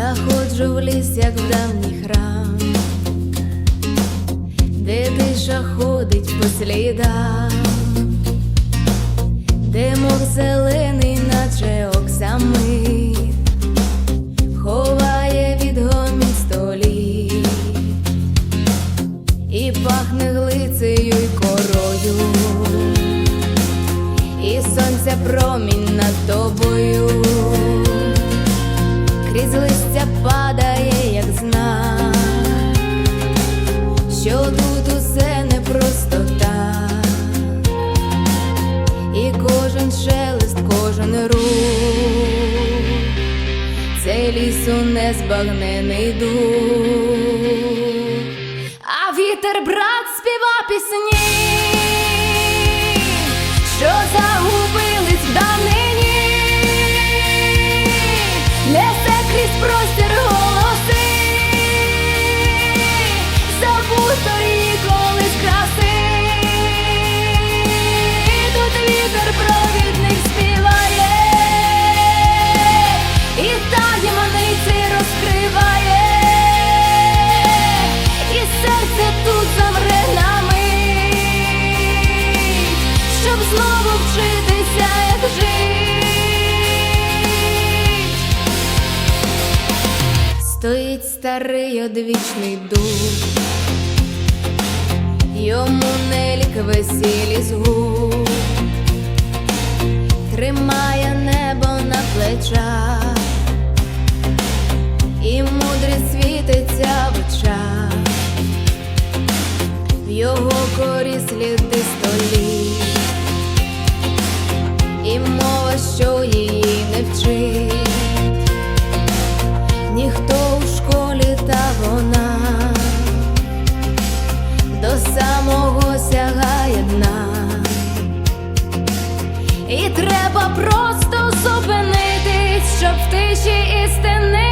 Заходжу в ліс, як в давній храм, де тиша ходить по слідам, де мох зелений, наче оксамит, крізь листя падає, як знак, що тут усе не просто так, і кожен шелест, кожен рух, це лісу незбагнений дух, а вітер брат співа пісні, знову вчитися, як жить. Стоїть старий одвічний дух, йому не лік весілі згуб, не ніхто у школі та вона до самого сягає дна, і треба просто зупинитись, щоб в тиші істини.